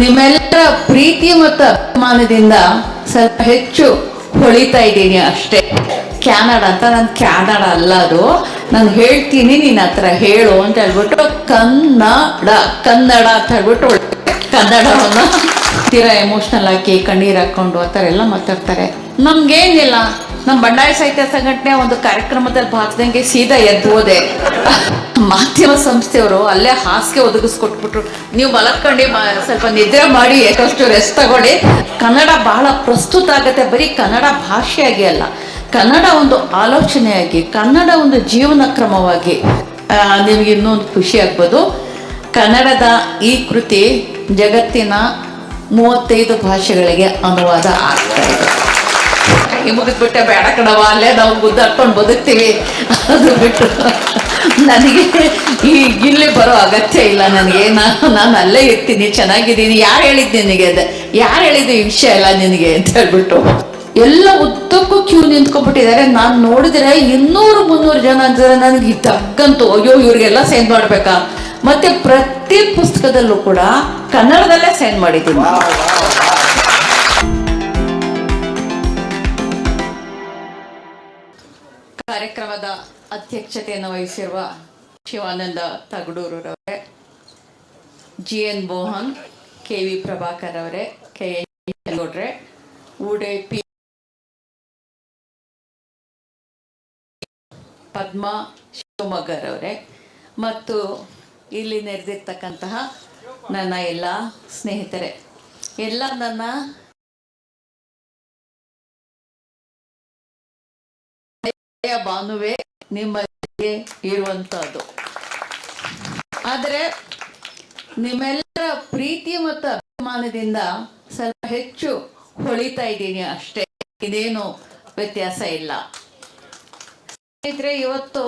ನಿಮ್ಮೆಲ್ಲರ ಪ್ರೀತಿ ಮತ್ತು ಅಭಿಮಾನದಿಂದ ಸ್ವಲ್ಪ ಹೆಚ್ಚು ಹೊಳಿತಾ ಇದ್ದೀನಿ ಅಷ್ಟೇ. ಕ್ಯಾನಡ ಅಂತ ನಾನು ಕ್ಯಾನಡ ಅಲ್ಲ ಅದು. ನಾನು ಹೇಳ್ತೀನಿ ನಿನ್ನ ಹತ್ರ, ಹೇಳು ಅಂತ ಹೇಳ್ಬಿಟ್ಟು ಕನ್ನಡ ಕನ್ನಡ ಅಂತ ಹೇಳ್ಬಿಟ್ಟು ಕನ್ನಡವನ್ನು ತೀರಾ ಎಮೋಷ್ನಲ್ ಹಾಕಿ ಕಣ್ಣೀರು ಹಾಕೊಂಡು ಆ ಥರ ಎಲ್ಲ ಮಾತಾಡ್ತಾರೆ. ನಮ್ಗೇನಿಲ್ಲ ನಮ್ಮ ಬಂಡಾಯ ಸಾಹಿತ್ಯ ಸಂಘಟನೆ ಒಂದು ಕಾರ್ಯಕ್ರಮದಲ್ಲಿ ಭಾಗದಂಗೆ ಸೀದಾ ಎದ್ದು ಹೋದೆ. ಮಾಧ್ಯಮ ಸಂಸ್ಥೆಯವರು ಅಲ್ಲೇ ಹಾಸಿಗೆ ಒದಗಿಸ್ಕೊಟ್ಬಿಟ್ರು. ನೀವು ಮಲಕ್ಕೊಂಡು ಸ್ವಲ್ಪ ನಿದ್ರೆ ಮಾಡಿ ಯಾಕಷ್ಟು ರೆಸ್ಟ್ ತಗೊಳ್ಳಿ. ಕನ್ನಡ ಬಹಳ ಪ್ರಸ್ತುತ ಆಗುತ್ತೆ. ಬರೀ ಕನ್ನಡ ಭಾಷೆಯಾಗಿ ಅಲ್ಲ, ಕನ್ನಡ ಒಂದು ಆಲೋಚನೆಯಾಗಿ, ಕನ್ನಡ ಒಂದು ಜೀವನ ಕ್ರಮವಾಗಿ ನಿಮಗೆ ಇನ್ನೊಂದು ಖುಷಿ ಆಗ್ಬೋದು. ಕನ್ನಡದ ಈ ಕೃತಿ ಜಗತ್ತಿನ ಮೂವತ್ತೈದು ಭಾಷೆಗಳಿಗೆ ಅನುವಾದ ಆಗ್ತಾ ಇದೆ. ಮುಗಿದ್ಬಿಟ್ಟೆ ಬೇಡ ಕಣವ ಅಲ್ಲೇ ನಾವು ಗುದ್ದಾಡ್ಕೊಂಡು ಬದುಕ್ತೀವಿ. ಅದು ಬಿಟ್ಟು. ನನಗೆ ಈ ಇಲ್ಲಿ ಬರೋ ಅಗತ್ಯ ಇಲ್ಲ. ನನಗೆ ನಾನು ನಾನು ಅಲ್ಲೇ ಇರ್ತೀನಿ ಚೆನ್ನಾಗಿದ್ದೀನಿ. ಯಾರು ಹೇಳಿದ್ದು ನಿನಗೆ ಅದ? ಯಾರು ಹೇಳಿದ್ದು ಈ ವಿಷಯ ಇಲ್ಲ ನಿನಗೆ ಅಂತ ಹೇಳ್ಬಿಟ್ಟು. ಎಲ್ಲ ಉದ್ದಕ್ಕೂ ಕ್ಯೂ ನಿಂತ್ಕೊಂಡ್ಬಿಟ್ಟಿದ್ದಾರೆ. ನಾನು ನೋಡಿದ್ರೆ ಇನ್ನೂರು ಮುನ್ನೂರು ಜನ ಅಂತಿದ್ರೆ. ನನಗೆ ತಕ್ಕಂತೂ ಅಯ್ಯೋ ಇವ್ರಿಗೆಲ್ಲ ಸೈನ್ ಮಾಡ್ಬೇಕಾ? ಮತ್ತೆ ಪ್ರತಿ ಪುಸ್ತಕದಲ್ಲೂ ಕೂಡ ಕನ್ನಡದಲ್ಲೇ ಸೈನ್ ಮಾಡಿದ್ದೀನಿ. ಕಾರ್ಯಕ್ರಮದ ಅಧ್ಯಕ್ಷತೆಯನ್ನು ವಹಿಸಿರುವ Shivananda ತಗಡೂರವರೇ G N Mohan, K V Prabhakar ಅವರೇ ಕೆ ಎನ್ ಗೌಡ್ರೆ ಪಿ ಪದ್ಮಾ ಶಿವಮೊಗ್ಗರ್ ಅವರೇ ಮತ್ತು ಇಲ್ಲಿ ನೆರೆದಿರ್ತಕ್ಕಂತಹ ನನ್ನ ಎಲ್ಲ ಸ್ನೇಹಿತರೆ, ಎಲ್ಲ ನನ್ನ ಹಳೆಯ ಜೊತೆಗೆ ಇರುವಂತಹದ್ದು. ಆದರೆ ನಿಮ್ಮೆಲ್ಲರ ಪ್ರೀತಿ ಮತ್ತು ಅಭಿಮಾನದಿಂದ ಸ್ವಲ್ಪ ಹೆಚ್ಚು ಹೊಳಿತಾ ಇದ್ದೀನಿ ಅಷ್ಟೇ. ಇದೇನು ವ್ಯತ್ಯಾಸ ಇಲ್ಲ. ಸ್ನೇಹಿತರೆ, ಇವತ್ತು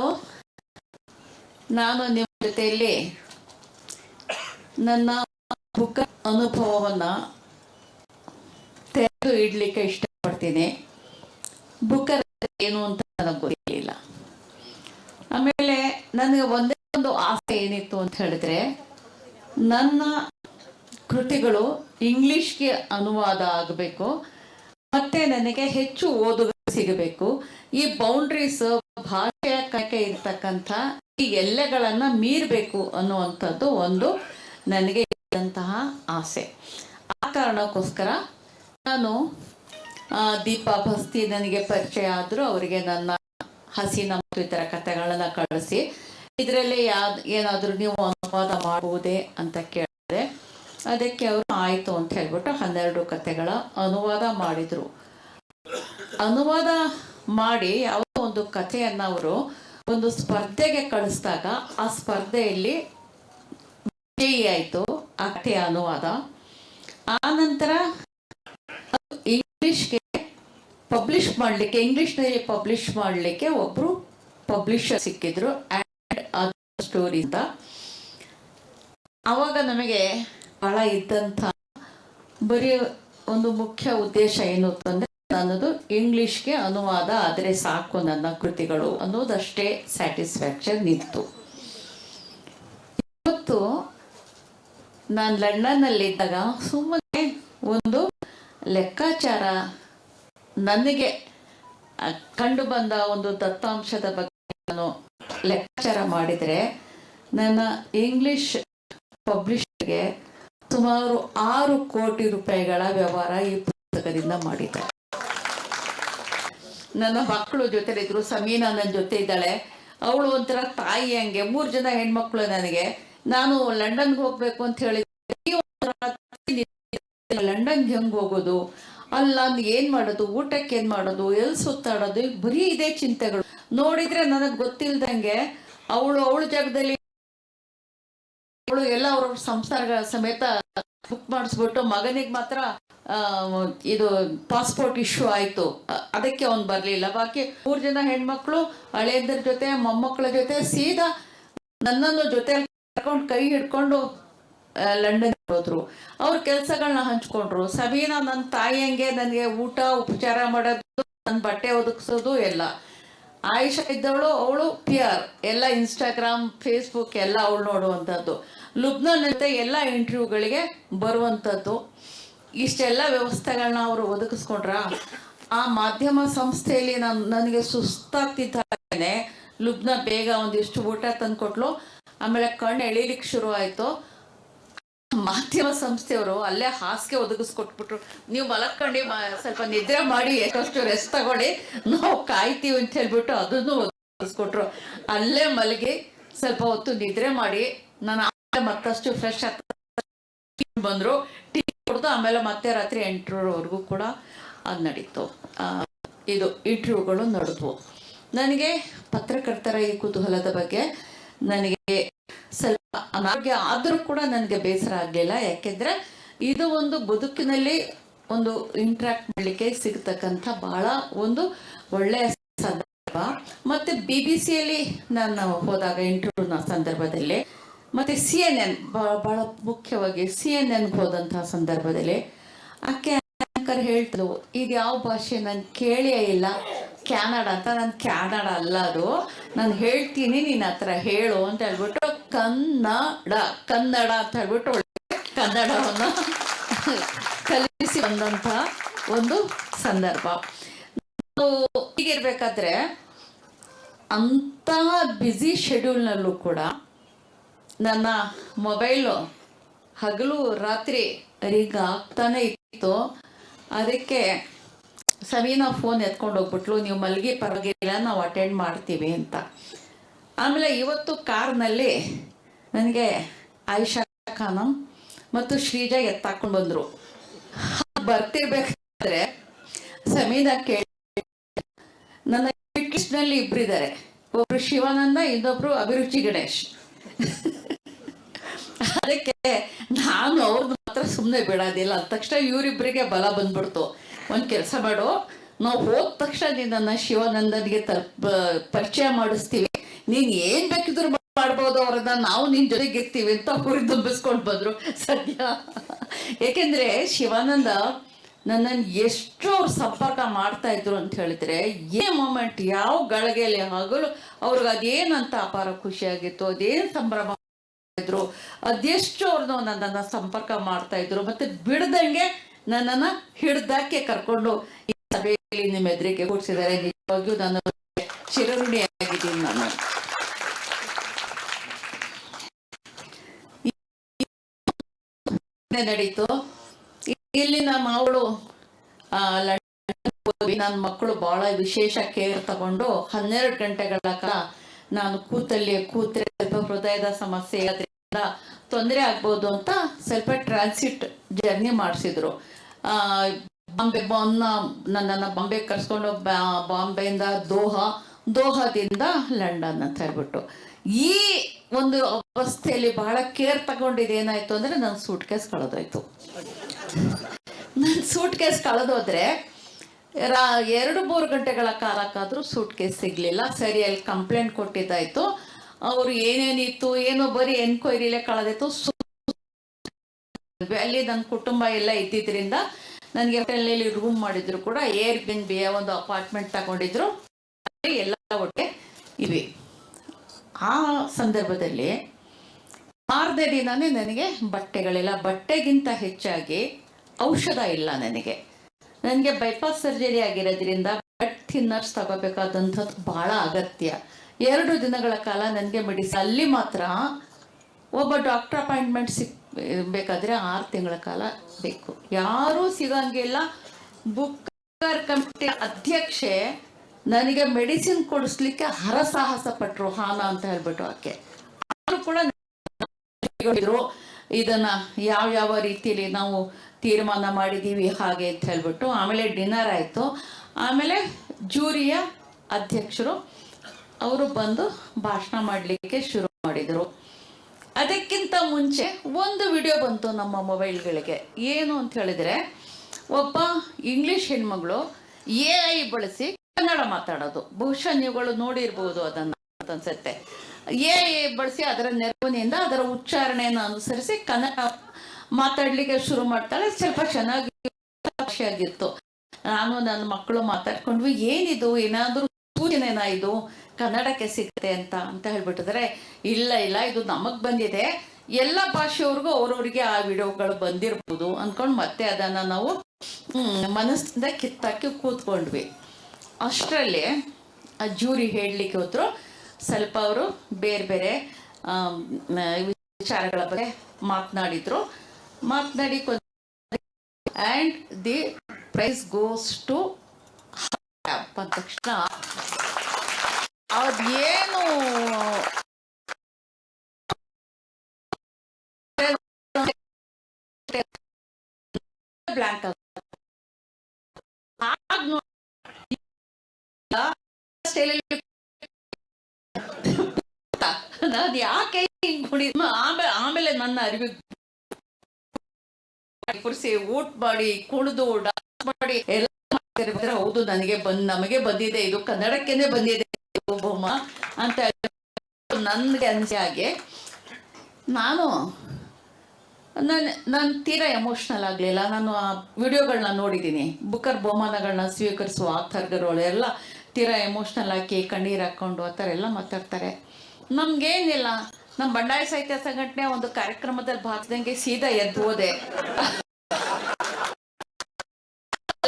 ನಾನು ನಿಮ್ಮ ಜೊತೆಯಲ್ಲಿ ನನ್ನ ಬುಕ್ ಅನುಭವವನ್ನ ತೆರೆದು ಇಡ್ಲಿಕ್ಕೆ ಇಷ್ಟಪಡ್ತೀನಿ. ಬುಕ್ಕ ಏನು ಅಂತ ನನಗೆ ಗೊತ್ತಿರಲಿಲ್ಲ ಆಮೇಲೆ ನನಗೆ ಒಂದೇ ಒಂದು ಆಸೆ ಏನಿತ್ತು ಅಂತ ಹೇಳಿದ್ರೆ, ನನ್ನ ಕೃತಿಗಳು ಇಂಗ್ಲಿಷ್ಗೆ ಅನುವಾದ ಆಗಬೇಕು, ಮತ್ತೆ ನನಗೆ ಹೆಚ್ಚು ಓದು ಸಿಗಬೇಕು. ಈ ಬೌಂಡ್ರೀಸ್ ಭಾಷೆಯ ಕಕ್ಕೆ ಇರ್ತಕ್ಕಂಥ ಈ ಎಲ್ಲೆಗಳನ್ನು ಮೀರಬೇಕು ಅನ್ನುವಂಥದ್ದು ಒಂದು ನನಗೆ ಇದ್ದಂತಹ ಆಸೆ. ಆ ಕಾರಣಕ್ಕೋಸ್ಕರ ನಾನು ದೀಪಾ ಭಸ್ತಿ ನನಗೆ ಪರಿಚಯ ಆದರೂ ಅವರಿಗೆ ನನ್ನ ಹಸಿನ ಮತ್ತು ಇತರ ಕಥೆಗಳನ್ನ ಕಳಿಸಿ. ಇದರಲ್ಲಿ ಯಾವ್ದು ಏನಾದರೂ ನೀವು ಅನುವಾದ ಮಾಡಬಹುದೇ ಅಂತ ಕೇಳಿದೆ ಅದಕ್ಕೆ ಅವರು ಆಯಿತು ಅಂತ ಹೇಳ್ಬಿಟ್ಟು ಹನ್ನೆರಡು ಕಥೆಗಳ ಅನುವಾದ ಮಾಡಿದರು. ಅನುವಾದ ಮಾಡಿ ಯಾವ ಒಂದು ಕಥೆಯನ್ನು ಅವರು ಒಂದು ಸ್ಪರ್ಧೆಗೆ ಕಳಿಸಿದಾಗ ಆ ಸ್ಪರ್ಧೆಯಲ್ಲಿ ವಿಜಯಿ ಆಯಿತು, ಆ ಕಥೆಯ ಅನುವಾದ. ಆ ನಂತರ ಇಂಗ್ಲಿಷ್ಗೆ ಪಬ್ಲಿಷ್ ಮಾಡಲಿಕ್ಕೆ ಇಂಗ್ಲಿಷ್ನಲ್ಲಿ ಪಬ್ಲಿಷ್ ಮಾಡಲಿಕ್ಕೆ ಒಬ್ಬರು ಪಬ್ಲಿಷರ್ ಸಿಕ್ಕಿದ್ರು ಆ್ಯಂಡ್ ಸ್ಟೋರಿ ಅಂತ ಆವಾಗ ನಮಗೆ ಬಹಳ ಇದ್ದಂಥ ಬರೀ ಒಂದು ಮುಖ್ಯ ಉದ್ದೇಶ ಏನು ಅಂತಂದರೆ ನನ್ನದು ಇಂಗ್ಲೀಷ್ಗೆ ಅನುವಾದ ಆದರೆ ಸಾಕು ನನ್ನ ಕೃತಿಗಳು ಅನ್ನೋದಷ್ಟೇ ಸ್ಯಾಟಿಸ್ಫ್ಯಾಕ್ಷನ್ ಇತ್ತು. ಇವತ್ತು ನಾನು ಲಂಡನ್ನಲ್ಲಿದ್ದಾಗ ಸುಮ್ಮನೆ ಒಂದು ಲೆಕ್ಕಾಚಾರ ನನಗೆ ಕಂಡು ಬಂದ ಒಂದು ದತ್ತಾಂಶದ ಬಗ್ಗೆ ನಾನು ಲೆಕ್ಕಾಚಾರ ಮಾಡಿದರೆ, ನನ್ನ ಇಂಗ್ಲಿಷ್ ಪಬ್ಲಿಷರ್ಗೆ ಸುಮಾರು ಆರು ಕೋಟಿ ರೂಪಾಯಿಗಳ ವ್ಯವಹಾರ ಈ ಪುಸ್ತಕದಿಂದ ಮಾಡಿದ್ದೆ. ನನ್ನ ಮಕ್ಕಳು ಜೊತೆಲಿದ್ರು, ಸಮೀನಾ ನನ್ನ ಜೊತೆ ಇದ್ದಾಳೆ. ಅವಳು ಒಂಥರ ತಾಯಿ ಹಂಗೆ, ಮೂರು ಜನ ಹೆಣ್ಮಕ್ಳು ನನಗೆ. ನಾನು ಲಂಡನ್ಗೆ ಹೋಗ್ಬೇಕು ಅಂತ ಹೇಳಿ ಲಂಡನ್ಗೆ ಹೆಂಗ್ ಹೋಗೋದು? ಅಲ್ಲ ನಾನು ಏನ್ ಮಾಡೋದು? ಊಟಕ್ಕೆ ಏನ್ ಮಾಡೋದು? ಎಲ್ಲಿ ಸುತ್ತಾಡೋದು ಬರೀ ಇದೇ ಚಿಂತೆಗಳು. ನೋಡಿದ್ರೆ ನನಗೆ ಗೊತ್ತಿಲ್ದಂಗೆ ಅವಳು ಅವಳ ಜಾಗದಲ್ಲಿ ಅವಳು ಎಲ್ಲ ಅವ್ರ ಸಂಸಾರ ಸಮೇತ ಬುಕ್ ಮಾಡಿಸ್ಬಿಟ್ಟು ಮಗನಿಗೆ ಮಾತ್ರ ಇದು ಪಾಸ್ಪೋರ್ಟ್ ಇಶ್ಯೂ ಆಯ್ತು. ಅದಕ್ಕೆ ಅವ್ನು ಬರ್ಲಿಲ್ಲ. ಬಾಕಿ ಮೂರ್ ಜನ ಹೆಣ್ಮಕ್ಳು ಹಳೆಯದ್ರ ಜೊತೆ, ಮೊಮ್ಮಕ್ಕಳ ಜೊತೆ ಸೀದಾ ನನ್ನನ್ನು ಜೊತೆ ಕರ್ಕೊಂಡು ಕೈ ಹಿಡ್ಕೊಂಡು ಲಂಡನ್ ಹೋದ್ರು ಅವ್ರ ಕೆಲಸಗಳನ್ನ ಹಂಚ್ಕೊಂಡ್ರು. ಸಬೀನಾ ನನ್ನ ತಾಯಿಯಂಗೆ ನನಗೆ ಊಟ, ಉಪಚಾರ ಮಾಡೋದು ನನ್ನ ಬಟ್ಟೆ ಒದಗಿಸೋದು ಎಲ್ಲ. ಆಯುಷ ಇದ್ದವಳು, ಅವಳು ಪಿಯರ್ ಎಲ್ಲ ಇನ್ಸ್ಟಾಗ್ರಾಮ್, ಫೇಸ್ಬುಕ್ ಎಲ್ಲ ಅವಳು ನೋಡುವಂಥದ್ದು. ಲುಬ್ನಾನ್ ಜೊತೆ ಎಲ್ಲ ಇಂಟರ್ವ್ಯೂಗಳಿಗೆ ಬರುವಂಥದ್ದು. ಇಷ್ಟೆಲ್ಲ ವ್ಯವಸ್ಥೆಗಳನ್ನ ಅವರು ಒದಗಿಸ್ಕೊಂಡ್ರ? ಆ ಮಾಧ್ಯಮ ಸಂಸ್ಥೆಯಲ್ಲಿ ನಾನು, ನನಗೆ ಸುಸ್ತಾಗ್ತಿದ್ದಾನೆ ಲುಬ್ನ ಬೇಗ ಒಂದಿಷ್ಟು ಊಟ ತಂದುಕೊಟ್ಲು. ಆಮೇಲೆ ಕಣ್ಣು ಎಳೀಲಿಕ್ಕೆ ಶುರು ಆಯಿತು ಮಾಧ್ಯಮ ಸಂಸ್ಥೆಯವರು ಅಲ್ಲೇ ಹಾಸಿಗೆ ಒದಗಿಸ್ಕೊಟ್ಬಿಟ್ರು. ನೀವು ಮಲಕ್ಕೊಂಡು ಸ್ವಲ್ಪ ನಿದ್ರೆ ಮಾಡಿ, ಎಷ್ಟಷ್ಟು ರೆಸ್ಟ್ ತಗೊಳ್ಳಿ, ನಾವು ಕಾಯ್ತೀವಿ ಅಂತ ಹೇಳ್ಬಿಟ್ಟು ಅದನ್ನು ಒದಗಿಸ್ಕೊಟ್ರು. ಅಲ್ಲೇ ಮಲಗಿ, ಸ್ವಲ್ಪ ಹೊತ್ತು ನಿದ್ರೆ ಮಾಡಿ, ನಾನು ಆಮೇಲೆ ಮತ್ತಷ್ಟು ಫ್ರೆಶ್ ಆಗ್ತಾ ಬಂದರು. ಟೀ ಕುಡ್ದು ಆಮೇಲೆ ಮತ್ತೆ ರಾತ್ರಿ ಎಂಟರವರೆಗೂ ಕೂಡ ಅದು ನಡೀತು. ಇದು ಇಂಟರ್ವ್ಯೂಗಳು ನಡೆದ್ವು. ನನಗೆ ಪತ್ರಕರ್ತರ ಈ ಕುತೂಹಲದ ಬಗ್ಗೆ ನನಗೆ ಸ್ವಲ್ಪ ಅನಾರೋಗ್ಯ ಆದರೂ ಕೂಡ ನನಗೆ ಬೇಸರ ಆಗಲಿಲ್ಲ. ಯಾಕೆಂದ್ರೆ ಇದು ಒಂದು ಬದುಕಿನಲ್ಲಿ ಒಂದು ಇಂಟ್ರಾಕ್ಟ್ ಮಾಡಲಿಕ್ಕೆ ಸಿಗತಕ್ಕಂಥ ಬಹಳ ಒಂದು ಒಳ್ಳೆಯ ಸಂದರ್ಭ. ಮತ್ತೆ ಬಿ ಬಿ ಸಿಯಲ್ಲಿ ನಾನು ಹೋದಾಗ ಇಂಟರ್ವ್ಯೂನ ಸಂದರ್ಭದಲ್ಲಿ, ಮತ್ತೆ ಸಿ ಎನ್ ಎನ್ ಬಹಳ ಮುಖ್ಯವಾಗಿ ಸಿ ಎನ್ ಎನ್ಗೆ ಹೋದಂತಹ ಸಂದರ್ಭದಲ್ಲಿ, ಆಕೆ ಆಂಕರ್ ಹೇಳ್ತಳು ಇದು ಯಾವ ಭಾಷೆ? ನಾನು ಕೇಳಿಯೇ ಇಲ್ಲ. ಕ್ಯಾನಡ ಅಂತ ನಾನು ಕ್ಯಾನಡ ಅಲ್ಲ ಅದು. ನಾನು ಹೇಳ್ತೀನಿ ನಿನ್ನ ಹತ್ರ, ಹೇಳು ಅಂತ ಹೇಳ್ಬಿಟ್ಟು ಕನ್ನಡ ಕನ್ನಡ ಅಂತ ಹೇಳ್ಬಿಟ್ಟು ಕನ್ನಡವನ್ನು ಕಲಿಸಿ ಬಂದಂಥ ಒಂದು ಸಂದರ್ಭ. ಹೀಗಿರ್ಬೇಕಾದ್ರೆ ಅಂತಹ ಬ್ಯುಸಿ ಶೆಡ್ಯೂಲ್ನಲ್ಲೂ ಕೂಡ ನನ್ನ ಮೊಬೈಲು ಹಗಲು ರಾತ್ರಿ ರಿಂಗ್ ಆಗ್ತಾನೆ ಇತ್ತು. ಅದಕ್ಕೆ ಸವೀನಾ ಫೋನ್ ಎತ್ಕೊಂಡು ಹೋಗ್ಬಿಟ್ಲು, ನೀವು ಮಲ್ಗಿ ಪರವಾಗಿಲ್ಲ, ನಾವು ಅಟೆಂಡ್ ಮಾಡ್ತೀವಿ ಅಂತ. ಆಮೇಲೆ ಇವತ್ತು ಕಾರ್ನಲ್ಲಿ ನನಗೆ ಆಯಿಷಾ ಖಾನಂ ಮತ್ತು ಶ್ರೀಜಾ ಎತ್ತಾಕೊಂಡು ಬಂದರು. ಬರ್ತಿರ್ಬೇಕಾದ್ರೆ ಸಮೀನಾ ಕೇಳಿ. ನನ್ನ ನಲ್ಲಿ ಇಬ್ಬರಿದ್ದಾರೆ ಒಬ್ರು ಶಿವಾನಂದ, ಇನ್ನೊಬ್ರು ಅಭಿರುಚಿ ಗಣೇಶ್. ಅದಕ್ಕೆ ನಾನು ಅವ್ರದ್ದು ಮಾತ್ರ ಸುಮ್ಮನೆ ಬಿಡೋದಿಲ್ಲ. ಅಂದ ತಕ್ಷಣ ಇವರಿಬ್ಬರಿಗೆ ಬಲ ಬಂದ್ಬಿಡ್ತು. ಒಂದು ಕೆಲಸ ಮಾಡು. ನಾವು ಹೋದ ತಕ್ಷಣ ನಿನ್ನನ್ನು ಶಿವಾನಂದನಿಗೆ ತರ್ಪ ಪರಿಚಯ ಮಾಡಿಸ್ತೀವಿ. ನೀನು ಏನು ಬೇಕಿದ್ರು ಮಾಡ್ಬೋದು ಅವ್ರನ್ನ. ನಾವು ನಿನ್ನ ಜೊತೆಗೆ ಇರ್ತೀವಿ ಅಂತ ಅವ್ರಿಗೆ ದುಂಬಿಸ್ಕೊಂಡು ಬಂದ್ರು. ಸದ್ಯ. ಏಕೆಂದ್ರೆ ಶಿವಾನಂದ ನನ್ನನ್ನು ಎಷ್ಟು ಅವ್ರು ಸಂಪರ್ಕ ಮಾಡ್ತಾ ಇದ್ರು ಅಂತ ಹೇಳಿದ್ರೆ, ಏ ಮೂಮೆಂಟ್ ಯಾವ ಗಳಿಗೆಯಲ್ಲಿ ಹಗಲು ಅವ್ರಿಗೆ ಅದೇನಂತ ಅಪಾರ ಖುಷಿಯಾಗಿತ್ತು, ಅದೇನು ಸಂಭ್ರಮ ಇದ್ರು. ಅದೆಷ್ಟು ಅವ್ರನ್ನ ನನ್ನನ್ನು ಸಂಪರ್ಕ ಮಾಡ್ತಾ ಇದ್ರು. ಮತ್ತೆ ಬಿಡದಂಗೆ ನನ್ನನ್ನ ಹಿಡ್ದಕ್ಕೆ ಕರ್ಕೊಂಡು ಈ ಸಭೆಯಲ್ಲಿ ನಿಮ್ಮ ಎದುರಿಗೆ ಕೂಡಿಸಿದ್ದಾರೆ ನಿಜವಾಗಿಯೂ ನಾನು ಚಿರಋಣಿಯಾಗಿದ್ದೀನಿ ನಾನು. ನಡೀತು. ಇಲ್ಲಿ ನಮ್ಮ ಅವಳು ನನ್ನ ಮಕ್ಕಳು ಬಹಳ ವಿಶೇಷ ಕೇರ್ ತಗೊಂಡು ಹನ್ನೆರಡು ಗಂಟೆಗಳ ಕಾಲ ನಾನು ಕೂತಲ್ಲಿ ಕೂತ್ರೆ ಹೃದಯದ ಸಮಸ್ಯೆ ತೊಂದರೆ ಆಗ್ಬೋದು ಅಂತ ಸ್ವಲ್ಪ ಟ್ರಾನ್ಸಿಟ್ ಜರ್ನಿ ಮಾಡಿಸಿದ್ರು. ಬಾಂಬೆ ನನ್ನನ್ನು ಬಾಂಬೆ ಕರ್ಸ್ಕೊಂಡು ಬಾಂಬೆಯಿಂದ ದೋಹಾ, ದೋಹಾದಿಂದ ಲಂಡನ್ ಅಂತ ಹೇಳ್ಬಿಟ್ಟು. ಈ ಒಂದು ಅವಸ್ಥೆಯಲ್ಲಿ ಬಹಳ ಕೇರ್ ತಗೊಂಡಿದ್ದು ಏನಾಯ್ತು ಅಂದ್ರೆ ನನ್ನ ಸೂಟ್ ಕೇಸ್ ಕಳೆದೋಯ್ತು. ನನ್ನ ಸೂಟ್ ಕೇಸ್ ಕಳೆದೋದ್ರೆ ಎರಡು ಮೂರು ಗಂಟೆಗಳ ಕಾಲಕ್ಕಾದ್ರೂ ಸೂಟ್ ಕೇಸ್ ಸಿಗ್ಲಿಲ್ಲ. ಸರಿ, ಅಲ್ಲಿ ಕಂಪ್ಲೇಂಟ್ ಕೊಟ್ಟಿದ್ದಾಯ್ತು. ಅವರು ಏನೇನಿತ್ತು, ಏನೋ ಬರೀ ಎನ್ಕ್ವೈರಿಲೇ ಕಳೆದಿತ್ತು. ಅಲ್ಲಿ ನನ್ನ ಕುಟುಂಬ ಎಲ್ಲ ಇದ್ದಿದ್ರಿಂದ ನನಗೆ ಹೋಟೆಲ್ನಲ್ಲಿ ರೂಮ್ ಮಾಡಿದ್ರು ಕೂಡ ಏರ್ ಬಿನ್ ಬಿ ಒಂದು ಅಪಾರ್ಟ್ಮೆಂಟ್ ತಗೊಂಡಿದ್ರು. ಎಲ್ಲ ಒಟ್ಟೆ ಇವೆ ಆ ಸಂದರ್ಭದಲ್ಲಿ ಮಾರದೇ ದಿನನೇ ನನಗೆ ಬಟ್ಟೆಗಳಿಲ್ಲ. ಬಟ್ಟೆಗಿಂತ ಹೆಚ್ಚಾಗಿ ಔಷಧ ಇಲ್ಲ ನನಗೆ. ನನಗೆ ಬೈಪಾಸ್ ಸರ್ಜರಿ ಆಗಿರೋದ್ರಿಂದ ಬ್ಲಡ್ ಥಿನ್ನರ್ಸ್ ತಗೋಬೇಕಾದಂಥದ್ದು ಬಹಳ ಅಗತ್ಯ. ಎರಡು ದಿನಗಳ ಕಾಲ ನನಗೆ ಮೆಡಿಸಿನ್ ಅಲ್ಲಿ ಮಾತ್ರ ಒಬ್ಬ ಡಾಕ್ಟರ್ ಅಪಾಯಿಂಟ್ಮೆಂಟ್ ಸಿಕ್ ಬೇಕಾದರೆ ಆರು ತಿಂಗಳ ಕಾಲ ಬೇಕು. ಯಾರೂ ಸಿಗಂಗಿಲ್ಲ ಬುಕ್ಕರ್ ಕಮಿಟಿ ಅಧ್ಯಕ್ಷೆ ನನಗೆ ಮೆಡಿಸಿನ್ ಕೊಡಿಸ್ಲಿಕ್ಕೆ ಹರಸಾಹಸ ಪಟ್ಟರು ಹಾನ ಅಂತ ಹೇಳ್ಬಿಟ್ಟು ಆಕೆ. ಆದರೂ ಕೂಡ ಇದನ್ನ ಯಾವ ಯಾವ ರೀತಿಯಲ್ಲಿ ನಾವು ತೀರ್ಮಾನ ಮಾಡಿದ್ದೀವಿ ಹಾಗೆ ಅಂತ ಹೇಳ್ಬಿಟ್ಟು ಆಮೇಲೆ ಡಿನ್ನರ್ ಆಯಿತು. ಆಮೇಲೆ ಜೂರಿಯ ಅಧ್ಯಕ್ಷರು ಅವರು ಬಂದು ಭಾಷಣ ಮಾಡಲಿಕ್ಕೆ ಶುರು ಮಾಡಿದರು. ಅದಕ್ಕಿಂತ ಮುಂಚೆ ಒಂದು ವಿಡಿಯೋ ಬಂತು ನಮ್ಮ ಮೊಬೈಲ್ಗಳಿಗೆ. ಏನು ಅಂತ ಹೇಳಿದರೆ, ಒಬ್ಬ ಇಂಗ್ಲಿಷ್ ಹೆಣ್ಮಗಳು ಎ ಐ ಬಳಸಿ ಕನ್ನಡ ಮಾತಾಡೋದು. ಬಹುಶಃ ನೀವುಗಳು ನೋಡಿರ್ಬೋದು ಅದನ್ನು ಅನ್ಸುತ್ತೆ. ಎ ಐ ಬಳಸಿ ಅದರ ನೆರವಿನಿಂದ ಅದರ ಉಚ್ಚಾರಣೆಯನ್ನು ಅನುಸರಿಸಿ ಕನ್ನಡ ಮಾತಾಡ್ಲಿಕ್ಕೆ ಶುರು ಮಾಡ್ತಾಳೆ. ಸ್ವಲ್ಪ ಚೆನ್ನಾಗಿ ಆಗಿತ್ತು ನಾನು ನನ್ನ ಮಕ್ಕಳು ಮಾತಾಡ್ಕೊಂಡ್ವಿ, ಏನಿದು, ಏನಾದರೂ ಸೂಚನೆನಾ ಇದು? ಕನ್ನಡಕ್ಕೆ ಸಿಗುತ್ತೆ ಅಂತ ಅಂತ ಹೇಳ್ಬಿಟ್ಟಿದ್ರೆ ಇಲ್ಲ ಇಲ್ಲ, ಇದು ನಮಗೆ ಬಂದಿದೆ. ಎಲ್ಲ ಭಾಷೆಯವ್ರಿಗೂ ಅವ್ರವ್ರಿಗೆ ಆ ವಿಡಿಯೋಗಳು ಬಂದಿರ್ಬೋದು ಅಂದ್ಕೊಂಡು ಮತ್ತೆ ಅದನ್ನ ನಾವು ಮನಸ್ಸಿಂದ ಕಿತ್ತಾಕಿ ಕೂತ್ಕೊಂಡ್ವಿ. ಅಷ್ಟರಲ್ಲಿ ಆ ಜೂರಿ ಹೇಳಲಿಕ್ಕೆ ಹೋದ್ರು. ಸ್ವಲ್ಪ ಅವರು ಬೇರೆ ಬೇರೆ ವಿಚಾರಗಳ ಬಗ್ಗೆ ಮಾತನಾಡಿದ್ರು. ಮಾತನಾಡಿ and the prize goes to ಅಂದ ತಕ್ಷಣ ಅದೇನು ಬ್ಲಾಂಕ್ ನಾನು ಯಾಕೆ ಆಮೇಲೆ ಆಮೇಲೆ ನನ್ನ ಅರಿವಿಗೆ ಕುರ್ಸಿ ಊಟ ಮಾಡಿ ಕುಣಿದು ಡಾನ್ಸ್ ಮಾಡಿ ಎಲ್ಲ ಹೌದು ನನಗೆ ಬಂದ್ ನಮಗೆ ಬಂದಿದೆ ಇದು ಕನ್ನಡಕ್ಕೆನೆ ಬಂದಿದೆ ಇದು ಅಂತ ನನ್ಗೆ ಅನಿಸಿ ಹಾಗೆ. ನಾನು ನಾನು ನಾನು ತೀರಾ ಎಮೋಷ್ನಲ್ ಆಗಲಿಲ್ಲ. ನಾನು ಆ ವಿಡಿಯೋಗಳನ್ನ ನೋಡಿದ್ದೀನಿ. ಬುಕ್ಕರ್ ಬಹುಮಾನಗಳನ್ನ ಸ್ವೀಕರಿಸುವ ಆಥರ್ಗರು ಎಲ್ಲ ತೀರಾ ಎಮೋಷ್ನಲ್ ಆಗಿ ಕಣ್ಣೀರು ಹಾಕ್ಕೊಂಡು ಆ ಥರ ಎಲ್ಲ ಮಾತಾಡ್ತಾರೆ. ನಮ್ಗೇನಿಲ್ಲ. ನಮ್ಮ ಬಂಡಾಯ ಸಾಹಿತ್ಯ ಸಂಘಟನೆ ಒಂದು ಕಾರ್ಯಕ್ರಮದಲ್ಲಿ ಭಾಗದಂಗೆ ಸೀದಾ ಎದ್ದು ಹೋದೆ.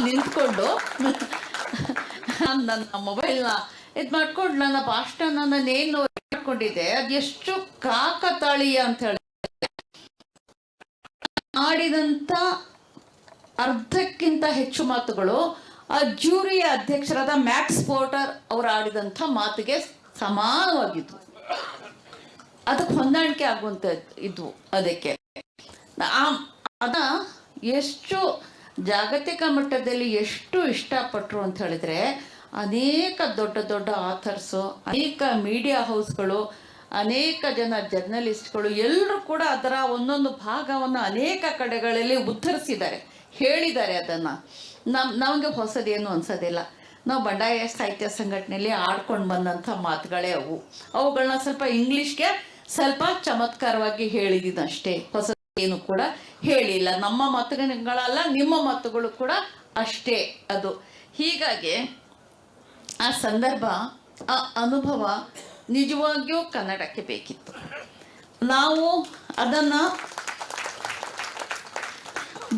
ನಿಂತ್ಕೊಂಡು ನಾನ್ ನನ್ನ ಮೊಬೈಲ್ನ ಇದು ಮಾಡ್ಕೊಂಡು ನನ್ನ ಭಾಷಣ ನಾನೇನು ಮಾಡ್ಕೊಂಡಿದ್ದೆ ಅದೆಷ್ಟು ಕಾಕತಾಳೀಯ ಅಂತ ಹೇಳಿ ಆಡಿದಂಥ ಅರ್ಧಕ್ಕಿಂತ ಹೆಚ್ಚು ಮಾತುಗಳು, ಆ ಜ್ಯೂರಿಯ ಅಧ್ಯಕ್ಷರಾದ ಮ್ಯಾಕ್ಸ್ ಪೋರ್ಟರ್ ಅವರು ಆಡಿದಂಥ ಮಾತಿಗೆ ಸಮಾನವಾಗಿದ್ವು. ಅದಕ್ಕೆ ಹೊಂದಾಣಿಕೆ ಆಗುವಂತ ಇದ್ವು ಅದಕ್ಕೆ. ಅದ ಎಷ್ಟು ಜಾಗತಿಕ ಮಟ್ಟದಲ್ಲಿ ಎಷ್ಟು ಇಷ್ಟಪಟ್ಟರು ಅಂತ ಹೇಳಿದ್ರೆ ಅನೇಕ ದೊಡ್ಡ ದೊಡ್ಡ ಆಥರ್ಸು ಅನೇಕ ಮೀಡಿಯಾ ಹೌಸ್ಗಳು ಅನೇಕ ಜನ ಜರ್ನಲಿಸ್ಟ್ಗಳು ಎಲ್ಲರೂ ಕೂಡ ಅದರ ಒಂದೊಂದು ಭಾಗವನ್ನು ಅನೇಕ ಕಡೆಗಳಲ್ಲಿ ಉದ್ಧರಿಸಿದ್ದಾರೆ ಹೇಳಿದ್ದಾರೆ ಅದನ್ನು. ನಮ್, ನಮಗೆ ಹೊಸದೇನು ಅನ್ಸೋದಿಲ್ಲ. ನಾವು ಬಂಡಾಯ ಸಾಹಿತ್ಯ ಸಂಘಟನೆಯಲ್ಲಿ ಆಡ್ಕೊಂಡು ಬಂದಂಥ ಮಾತುಗಳೇ ಅವು. ಅವುಗಳನ್ನ ಸ್ವಲ್ಪ ಇಂಗ್ಲೀಷ್ಗೆ ಸ್ವಲ್ಪ ಚಮತ್ಕಾರವಾಗಿ ಹೇಳಿದ್ದೀನಿ ಅಷ್ಟೇ ಹೊಸ ಏನು ಕೂಡ ಹೇಳಿಲ್ಲ. ನಮ್ಮ ಮತಗಳಲ್ಲ ನಿಮ್ಮ ಮತಗಳು ಕೂಡ ಅಷ್ಟೇ ಅದು. ಹೀಗಾಗಿ ಆ ಸಂದರ್ಭ, ಆ ಅನುಭವ ನಿಜವಾಗಿಯೂ ಕನ್ನಡಕ್ಕೆ ಬೇಕಿತ್ತು. ನಾವು ಅದನ್ನು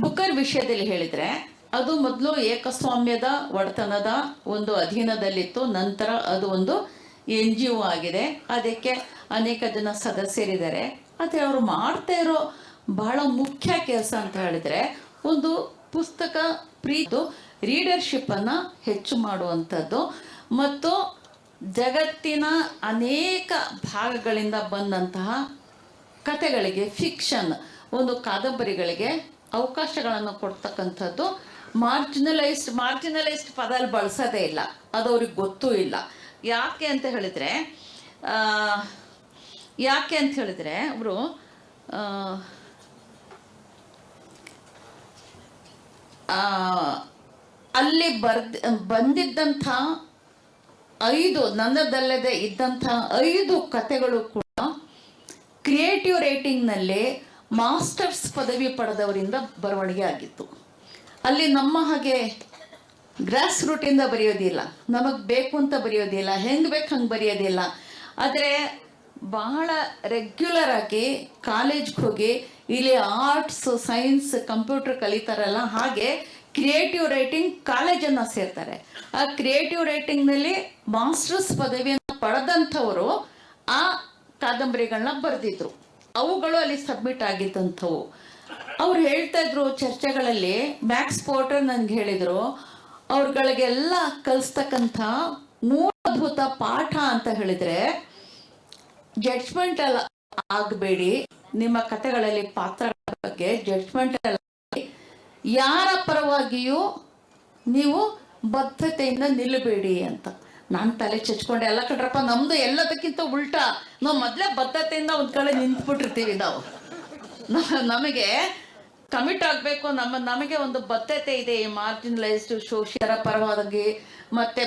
ಬುಕ್ಕರ್ ವಿಷಯದಲ್ಲಿ ಹೇಳಿದರೆ, ಅದು ಮೊದಲು ಏಕಸ್ವಾಮ್ಯದ ಒಡೆತನದ ಒಂದು ಅಧೀನದಲ್ಲಿತ್ತು, ನಂತರ ಅದು ಒಂದು ಎನ್ ಜಿ ಒ ಆಗಿದೆ. ಅದಕ್ಕೆ ಅನೇಕ ಜನ ಸದಸ್ಯರಿದ್ದಾರೆ. ಆದರೆ ಅವರು ಮಾಡ್ತಾ ಇರೋ ಬಹಳ ಮುಖ್ಯ ಕೆಲಸ ಅಂತ ಹೇಳಿದ್ರೆ, ಒಂದು ಪುಸ್ತಕ ಪ್ರೀತು ರೀಡರ್ಶಿಪ್ಪನ್ನು ಹೆಚ್ಚು ಮಾಡುವಂಥದ್ದು. ಮತ್ತು ಜಗತ್ತಿನ ಅನೇಕ ಭಾಗಗಳಿಂದ ಬಂದಂತಹ ಕತೆಗಳಿಗೆ ಫಿಕ್ಷನ್ ಒಂದು ಕಾದಂಬರಿಗಳಿಗೆ ಅವಕಾಶಗಳನ್ನು ಕೊಡ್ತಕ್ಕಂಥದ್ದು. ಮಾರ್ಜಿನಲೈಸ್ಡ್ ಮಾರ್ಜಿನಲೈಸ್ಡ್ ಪದಲ್ಲಿ ಬಳಸೋದೇ ಇಲ್ಲ. ಅದು ಅವ್ರಿಗೆ ಗೊತ್ತೂ ಇಲ್ಲ. ಯಾಕೆ ಅಂತ ಹೇಳಿದರೆ ಯಾಕೆ ಅಂತ ಹೇಳಿದರೆ ಅವರು ಅಲ್ಲಿ ಬರ್ದ, ಬಂದಿದ್ದಂಥ ಐದು, ನನ್ನದಲ್ಲದೆ ಇದ್ದಂಥ ಐದು ಕತೆಗಳು ಕೂಡ ಕ್ರಿಯೇಟಿವ್ ರೇಟಿಂಗ್ನಲ್ಲಿ ಮಾಸ್ಟರ್ಸ್ ಪದವಿ ಪಡೆದವರಿಂದ ಬರವಣಿಗೆ ಆಗಿತ್ತು ಅಲ್ಲಿ ನಮ್ಮ ಹಾಗೆ ಗ್ರಾಸ್ ರೂಟಿಂದ ಬರೆಯೋದಿಲ್ಲ. ನಮಗೆ ಬೇಕು ಅಂತ ಬರೆಯೋದಿಲ್ಲ. ಹೆಂಗೆ ಬೇಕು ಹಂಗೆ ಬರೆಯೋದಿಲ್ಲ. ಆದರೆ ಬಹಳ ರೆಗ್ಯುಲರ್ ಆಗಿ ಕಾಲೇಜ್ಗೆ ಹೋಗಿ ಇಲ್ಲಿ ಆರ್ಟ್ಸ್, ಸೈನ್ಸ್, ಕಂಪ್ಯೂಟರ್ ಕಲಿತಾರಲ್ಲ ಹಾಗೆ ಕ್ರಿಯೇಟಿವ್ ರೈಟಿಂಗ್ ಕಾಲೇಜನ್ನು ಸೇರ್ತಾರೆ. ಆ ಕ್ರಿಯೇಟಿವ್ ರೈಟಿಂಗ್ನಲ್ಲಿ ಮಾಸ್ಟರ್ಸ್ ಪದವಿಯನ್ನು ಪಡೆದಂಥವರು ಆ ಕಾದಂಬರಿಗಳನ್ನ ಬರೆದಿದ್ರು. ಅವುಗಳು ಅಲ್ಲಿ ಸಬ್ಮಿಟ್ ಆಗಿದ್ದಂಥವು. ಅವ್ರು ಹೇಳ್ತಾ ಇದ್ರು ಚರ್ಚೆಗಳಲ್ಲಿ ಮ್ಯಾಕ್ಸ್ ಪೋರ್ಟರ್ ನನ್ಗೆ ಹೇಳಿದ್ರು, ಅವ್ರಗಳಿಗೆಲ್ಲ ಕಲಿಸ್ತಕ್ಕಂಥ ಮೂಲಭೂತ ಪಾಠ ಅಂತ ಹೇಳಿದ್ರೆ ಜಡ್ಜ್ಮೆಂಟ್ ಅಲ್ಲ ಆಗಬೇಡಿ. ನಿಮ್ಮ ಕಥೆಗಳಲ್ಲಿ ಪಾತ್ರಗಳ ಬಗ್ಗೆ ಜಡ್ಜ್ಮೆಂಟ್ ಅಲ್ಲ ಯಾರ ಪರವಾಗಿಯೂ ನೀವು ಬದ್ಧತೆಯಿಂದ ನಿಲ್ಲಬೇಡಿ ಅಂತ. ನಾನು ತಲೆ ಚಚ್ಕೊಂಡೆ ಎಲ್ಲ ಕಡ್ರಪ್ಪ ನಮ್ದು ಎಲ್ಲದಕ್ಕಿಂತ ಉಲ್ಟಾ, ನಾವು ಮೊದಲೇ ಬದ್ಧತೆಯಿಂದ ಒಂದ್ ಕಡೆ ನಿಂತ್ಬಿಟ್ಟಿರ್ತೀವಿ ನಾವು. ನಮಗೆ ಕಮಿಟ್ ಆಗಬೇಕು, ನಮ್ಮ, ನಮಗೆ ಒಂದು ಬದ್ಧತೆ ಇದೆ, ಈ ಮಾರ್ಜಿನಲೈಸ್ಡ್ ಶೋಷಿಯರ ಪರವಾಗಿ ಮತ್ತೆ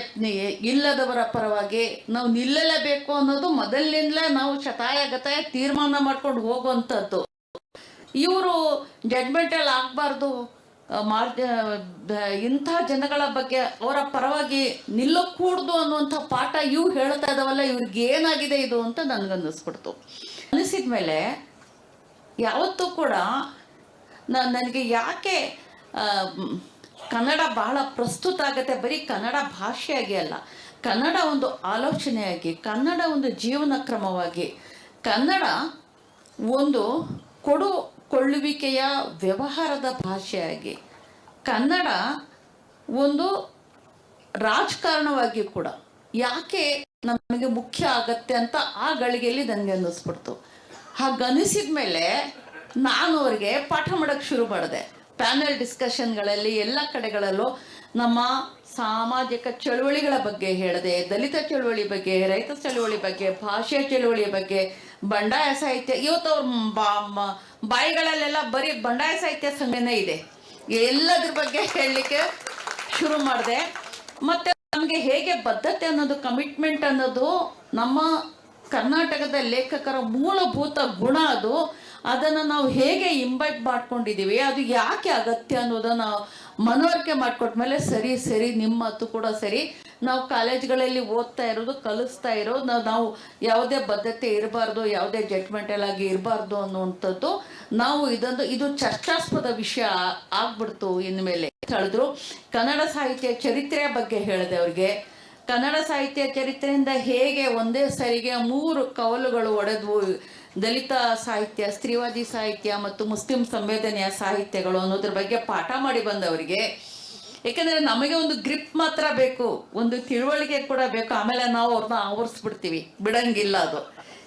ಇಲ್ಲದವರ ಪರವಾಗಿ ನಾವು ನಿಲ್ಲಲೇಬೇಕು ಅನ್ನೋದು ಮೊದಲಿನಿಂದಲೇ ನಾವು ಶತಾಯ ಗತಾಯ ತೀರ್ಮಾನ ಮಾಡ್ಕೊಂಡು ಹೋಗುವಂಥದ್ದು ಇವರು ಜಡ್ಮೆಂಟಲ್ಲಿ ಆಗಬಾರ್ದು. ಆ, ಮಾರ್ಗ ಇಂಥ ಜನಗಳ ಬಗ್ಗೆ ಅವರ ಪರವಾಗಿ ನಿಲ್ಲಕೂಡ್ದು ಅನ್ನುವಂಥ ಪಾಠ ಇವು ಹೇಳ್ತಾ ಇದಾವಲ್ಲ ಇವ್ರಿಗೆ ಏನಾಗಿದೆ ಇದು ಅಂತ ನನಗನ್ನಿಸ್ಬಿಡ್ತು. ಅನಿಸಿದ ಮೇಲೆ ಯಾವತ್ತೂ ಕೂಡ ನನಗೆ ಯಾಕೆ ಕನ್ನಡ ಬಹಳ ಪ್ರಸ್ತುತ ಆಗುತ್ತೆ ಬರೀ ಕನ್ನಡ ಭಾಷೆಯಾಗಿ ಅಲ್ಲ ಕನ್ನಡ ಒಂದು ಆಲೋಚನೆಯಾಗಿ ಕನ್ನಡ ಒಂದು ಜೀವನ ಕ್ರಮವಾಗಿ ಕನ್ನಡ ಒಂದು ಕೊಡು ಕೊಳ್ಳುವಿಕೆಯ ವ್ಯವಹಾರದ ಭಾಷೆಯಾಗಿ. ಕನ್ನಡ ಒಂದು ರಾಜಕಾರಣವಾಗಿ ಕೂಡ ಯಾಕೆ ನಮಗೆ ಮುಖ್ಯ ಆಗತ್ತೆ ಅಂತ ಆ ಗಳಿಗೆಯಲ್ಲಿ ನನಗೆ ಅನ್ನಿಸ್ಬಿಡ್ತು. ಹಾಗನಿಸಿದ ಮೇಲೆ ನಾನು ಅವರಿಗೆ ಪಾಠ ಮಾಡೋಕ್ಕೆ ಶುರು ಮಾಡಿದೆ. ಪ್ಯಾನೆಲ್ ಡಿಸ್ಕಷನ್ಗಳಲ್ಲಿ ಎಲ್ಲ ಕಡೆಗಳಲ್ಲೂ ನಮ್ಮ ಸಾಮಾಜಿಕ ಚಳುವಳಿಗಳ ಬಗ್ಗೆ ಹೇಳದೆ, ದಲಿತ ಚಳುವಳಿ ಬಗ್ಗೆ, ರೈತ ಚಳುವಳಿ ಬಗ್ಗೆ, ಭಾಷೆ ಚಳುವಳಿಯ ಬಗ್ಗೆ, ಬಂಡಾಯ ಸಾಹಿತ್ಯ, ಇವತ್ತು ಅವ್ರ ಬಾಯಿಗಳಲ್ಲೆಲ್ಲ ಬರೀ ಬಂಡಾಯ ಸಾಹಿತ್ಯ ಸಂಘನೇ ಇದೆ. ಎಲ್ಲದ್ರ ಬಗ್ಗೆ ಹೇಳಲಿಕ್ಕೆ ಶುರು ಮಾಡಿದೆ. ಮತ್ತೆ ನಮಗೆ ಹೇಗೆ ಬದ್ಧತೆ ಅನ್ನೋದು ಕಮಿಟ್ಮೆಂಟ್ ಅನ್ನೋದು ನಮ್ಮ ಕರ್ನಾಟಕದ ಲೇಖಕರ ಮೂಲಭೂತ ಗುಣ ಅದು. ಅದನ್ನು ನಾವು ಹೇಗೆ ಇಂಬೈಟ್ ಮಾಡ್ಕೊಂಡಿದ್ದೀವಿ ಅದು ಯಾಕೆ ಅಗತ್ಯ ಅನ್ನೋದನ್ನ ಮನವರಿಕೆ ಮಾಡ್ಕೊಟ್ಮೇಲೆ ಸರಿ ಸರಿ, ನಿಮ್ಮ ಮಾತು ಕೂಡ ಸರಿ. ನಾವು ಕಾಲೇಜ್ಗಳಲ್ಲಿ ಓದ್ತಾ ಇರೋದು, ಕಲಿಸ್ತಾ ಇರೋದು ನಾವು ಯಾವುದೇ ಬದ್ಧತೆ ಇರಬಾರ್ದು, ಯಾವುದೇ ಜಡ್ಜ್ಮೆಂಟಲ್ ಆಗಿ ಇರಬಾರ್ದು ಅನ್ನುವಂಥದ್ದು ನಾವು ಇದೊಂದು, ಇದು ಚರ್ಚಾಸ್ಪದ ವಿಷಯ ಆಗ್ಬಿಡ್ತು ಇನ್ಮೇಲೆ. ಮೇಲೆ ಹೇಳಿದ್ರು, ಕನ್ನಡ ಸಾಹಿತ್ಯ ಚರಿತ್ರೆಯ ಬಗ್ಗೆ ಹೇಳಿದೆ ಅವ್ರಿಗೆ. ಕನ್ನಡ ಸಾಹಿತ್ಯ ಚರಿತ್ರೆಯಿಂದ ಹೇಗೆ ಒಂದೇ ಸರಿಗೆ ಮೂರು ಕವಲುಗಳು ಒಡೆದ್ವು ದಲಿತ ಸಾಹಿತ್ಯ, ಸ್ತ್ರೀವಾದಿ ಸಾಹಿತ್ಯ ಮತ್ತು ಮುಸ್ಲಿಂ ಸಂವೇದನೆಯ ಸಾಹಿತ್ಯಗಳು ಅನ್ನೋದ್ರ ಬಗ್ಗೆ ಪಾಠ ಮಾಡಿ ಬಂದವರಿಗೆ. ಏಕೆಂದರೆ ನಮಗೆ ಒಂದು ಗ್ರಿಪ್ ಮಾತ್ರ ಬೇಕು, ಒಂದು ತಿಳುವಳಿಕೆ ಕೂಡ ಬೇಕು. ಆಮೇಲೆ ನಾವು ಅವ್ರನ್ನ ಆವರಿಸ್ಬಿಡ್ತೀವಿ. ಬಿಡಂಗಿಲ್ಲ ಅದು.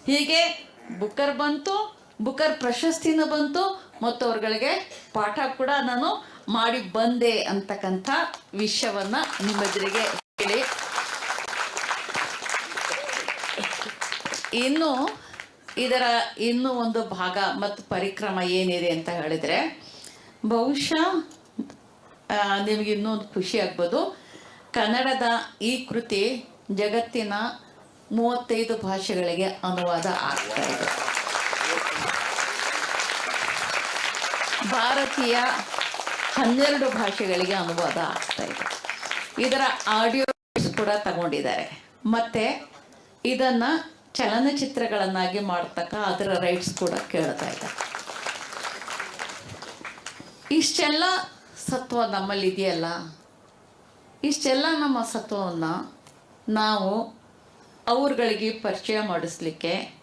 ಹೀಗೆ ಬುಕ್ಕರ್ ಬಂತು, ಬುಕ್ಕರ್ ಪ್ರಶಸ್ತಿನೂ ಬಂತು ಮತ್ತು ಅವ್ರಗಳಿಗೆ ಪಾಠ ಕೂಡ ನಾನು ಮಾಡಿ ಬಂದೆ ಅಂತಕ್ಕಂಥ ವಿಷಯವನ್ನ ನಿಮ್ಮ ಎದುರಿಗೆ ಹೇಳಿ. ಇನ್ನು ಇದರ ಇನ್ನೂ ಒಂದು ಭಾಗ ಮತ್ತು ಪರಿಕ್ರಮ ಏನಿದೆ ಅಂತ ಹೇಳಿದ್ರೆ, ಬಹುಶಃ ನಿಮಗೆ ಇನ್ನೂ ಒಂದು ಖುಷಿ ಆಗ್ಬೋದು. ಕನ್ನಡದ ಈ ಕೃತಿ ಜಗತ್ತಿನ ಮೂವತ್ತೈದು ಭಾಷೆಗಳಿಗೆ ಅನುವಾದ ಆಗ್ತಾ ಇದೆ. ಭಾರತೀಯ ಹನ್ನೆರಡು ಭಾಷೆಗಳಿಗೆ ಅನುವಾದ ಆಗ್ತಾ ಇದೆ. ಇದರ ಆಡಿಯೋ ಕೂಡ ತಗೊಂಡಿದ್ದಾರೆ. ಮತ್ತೆ ಇದನ್ನ ಚಲನಚಿತ್ರಗಳನ್ನಾಗಿ ಮಾಡ್ತಕ್ಕ ಅದರ ರೈಟ್ಸ್ ಕೂಡ ಕೇಳ್ತಾ ಇದ್ದಾರೆ. ಇಷ್ಟೆಲ್ಲ ಸತ್ವ ನಮ್ಮಲ್ಲಿ ಇದೆಯಲ್ಲ? ಇಷ್ಟೆಲ್ಲ ನಮ್ಮ ಸತ್ವವನ್ನು ನಾವು ಅವ್ರಗಳಿಗೆ ಪರಿಚಯ ಮಾಡಿಸ್ಲಿಕ್ಕೆ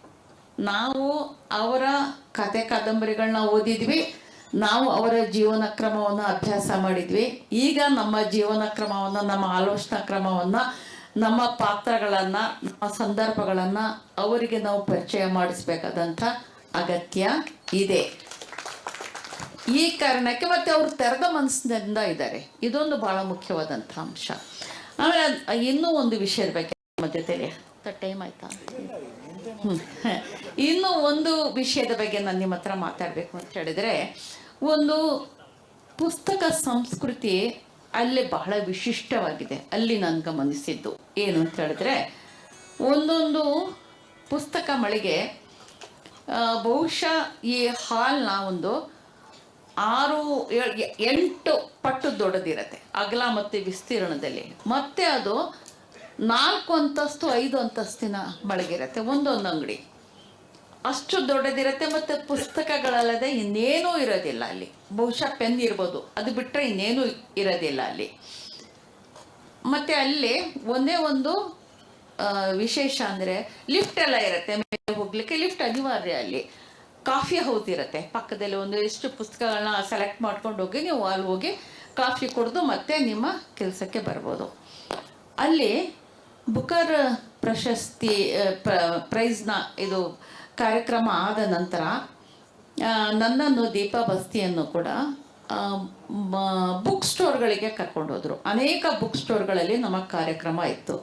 ನಾವು ಅವರ ಕತೆ ಕಾದಂಬರಿಗಳನ್ನ ಓದಿದ್ವಿ, ನಾವು ಅವರ ಜೀವನ ಕ್ರಮವನ್ನು ಅಭ್ಯಾಸ ಮಾಡಿದ್ವಿ. ಈಗ ನಮ್ಮ ಜೀವನ ಕ್ರಮವನ್ನು ನಮ್ಮ ಆಲೋಚನಾ ಕ್ರಮವನ್ನು ನಮ್ಮ ಪಾತ್ರಗಳನ್ನು ನಮ್ಮ ಸಂದರ್ಭಗಳನ್ನು ಅವರಿಗೆ ನಾವು ಪರಿಚಯ ಮಾಡಿಸ್ಬೇಕಾದಂಥ ಅಗತ್ಯ ಇದೆ. ಈ ಕಾರಣಕ್ಕೆ ಮತ್ತೆ ಅವರು ತೆರೆದ ಮನಸ್ಸಿನಿಂದ ಇದ್ದಾರೆ. ಇದೊಂದು ಬಹಳ ಮುಖ್ಯವಾದಂಥ ಅಂಶ. ಆಮೇಲೆ ಇನ್ನೂ ಒಂದು ವಿಷಯದ ಬಗ್ಗೆ ನಮ್ಮ ಜೊತೆಲಿ ಟೈಮ್ ಆಯ್ತಾ? ಇನ್ನೂ ಒಂದು ವಿಷಯದ ಬಗ್ಗೆ ನಾನು ನಿಮ್ಮ ಹತ್ರ ಮಾತಾಡಬೇಕು ಅಂತ ಹೇಳಿದ್ರೆ ಒಂದು ಪುಸ್ತಕ ಸಂಸ್ಕೃತಿ ಅಲ್ಲಿ ಬಹಳ ವಿಶಿಷ್ಟವಾಗಿದೆ. ಅಲ್ಲಿ ನಾನು ಗಮನಿಸಿದ್ದು. ಏನು ಅಂತ ಹೇಳಿದ್ರೆ, ಒಂದೊಂದು ಪುಸ್ತಕ ಮಳಿಗೆ ಬಹುಶಃ ಈ ಹಾಲ್ನ ಒಂದು ಆರು ಎಂಟು ಪಟ್ಟು ದೊಡ್ಡದಿರತ್ತೆ. ಅಗಲ ಮತ್ತು ವಿಸ್ತೀರ್ಣದಲ್ಲಿ. ಮತ್ತೆ ಅದು ನಾಲ್ಕು ಅಂತಸ್ತು, ಐದು ಅಂತಸ್ತಿನ ಮಳಿಗೆ ಇರತ್ತೆ. ಒಂದೊಂದು ಅಂಗಡಿ. ಅಷ್ಟು ದೊಡ್ಡದಿರುತ್ತೆ ಮತ್ತು ಪುಸ್ತಕಗಳಲ್ಲದೆ ಇನ್ನೇನೂ ಇರೋದಿಲ್ಲ ಅಲ್ಲಿ. ಬಹುಶಃ ಪೆನ್ ಇರ್ಬೋದು. ಅದು ಬಿಟ್ಟರೆ ಇನ್ನೇನೂ ಇರೋದಿಲ್ಲ ಅಲ್ಲಿ. ಮತ್ತೆ ಅಲ್ಲಿ ಒಂದೇ ಒಂದು ವಿಶೇಷ ಅಂದರೆ ಲಿಫ್ಟ್ ಎಲ್ಲ ಇರುತ್ತೆ. ಮೇಲೆ ಹೋಗ್ಲಿಕ್ಕೆ ಲಿಫ್ಟ್ ಅನಿವಾರ್ಯ ಅಲ್ಲಿ. ಕಾಫಿ ಹೌಸ್ ಇರುತ್ತೆ. ಪಕ್ಕದಲ್ಲಿ ಒಂದು ಎಷ್ಟು ಪುಸ್ತಕಗಳನ್ನ ಸೆಲೆಕ್ಟ್ ಮಾಡ್ಕೊಂಡು ಹೋಗಿ ನೀವು ಅಲ್ಲಿ ಹೋಗಿ ಕಾಫಿ ಕುಡಿದು ಮತ್ತೆ ನಿಮ್ಮ ಕೆಲಸಕ್ಕೆ ಬರ್ಬೋದು. ಅಲ್ಲಿ ಬುಕರ್ ಪ್ರಶಸ್ತಿ ಪ್ರೈಸ್ನ ಇದು ಕಾರ್ಯಕ್ರಮ ಆದ ನಂತರ ನನ್ನನ್ನು ದೀಪ ಬಸ್ತಿಯನ್ನು ಕೂಡ ಬುಕ್ ಸ್ಟೋರ್ಗಳಿಗೆ ಕರ್ಕೊಂಡು ಹೋದ್ರು. ಅನೇಕ ಬುಕ್ ಸ್ಟೋರ್ಗಳಲ್ಲಿ ನಮ್ಮ ಕಾರ್ಯಕ್ರಮ ಇತ್ತು.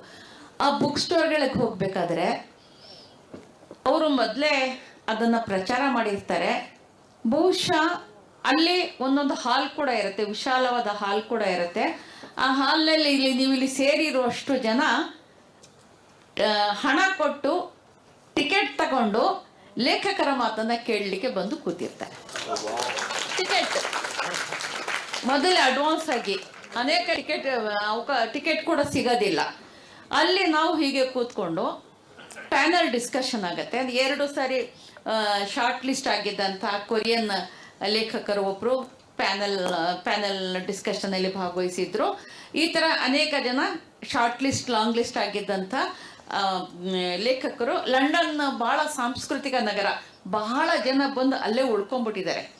ಆ ಬುಕ್ ಸ್ಟೋರ್ಗಳಿಗೆ ಹೋಗಬೇಕಾದ್ರೆ, ಅವರು ಮೊದಲೇ ಅದನ್ನು ಪ್ರಚಾರ ಮಾಡಿರ್ತಾರೆ. ಬಹುಶಃ ಅಲ್ಲಿ ಒಂದೊಂದು ಹಾಲ್ ಕೂಡ ಇರುತ್ತೆ, ವಿಶಾಲವಾದ ಹಾಲ್ ಕೂಡ ಇರುತ್ತೆ. ಆ ಹಾಲ್ನಲ್ಲಿ ಇಲ್ಲಿ ನೀವು ಇಲ್ಲಿ ಸೇರಿರುವಷ್ಟು ಜನ ಹಣ ಕೊಟ್ಟು ಟಿಕೆಟ್ ತಗೊಂಡು ಲೇಖಕರ ಮಾತನ್ನ ಕೇಳಲಿಕ್ಕೆ ಬಂದು ಕೂತಿರ್ತಾರೆ. ಟಿಕೆಟ್. ಮೊದಲೇ ಅಡ್ವಾನ್ಸ್ ಆಗಿ ಅನೇಕ ಟಿಕೆಟ್ ಟಿಕೆಟ್ ಕೂಡ ಸಿಗೋದಿಲ್ಲ. ಅಲ್ಲಿ ನಾವು ಹೀಗೆ ಕೂತ್ಕೊಂಡು ಪ್ಯಾನಲ್ ಡಿಸ್ಕಷನ್ ಆಗುತ್ತೆ. ಅದು ಎರಡು ಸಾರಿ ಶಾರ್ಟ್ ಲಿಸ್ಟ್ ಆಗಿದ್ದಂಥ ಕೊರಿಯನ್ ಲೇಖಕರು ಒಬ್ಬರು ಪ್ಯಾನಲ್ ಪ್ಯಾನಲ್ ಡಿಸ್ಕಷನಲ್ಲಿ ಭಾಗವಹಿಸಿದ್ರು. ಈ ಥರ ಅನೇಕ ಜನ ಶಾರ್ಟ್ ಲಿಸ್ಟ್ ಲಾಂಗ್ ಲಿಸ್ಟ್ ಆಗಿದ್ದಂಥ ಲೇಖಕರು ಲಂಡನ್ ಬಹಳ ಸಾಂಸ್ಕೃತಿಕ ನಗರ. ಬಹಳ ಜನ ಬಂದು ಅಲ್ಲೇ ಉಳ್ಕೊಂಡ್ಬಿಟ್ಟಿದ್ದಾರೆ.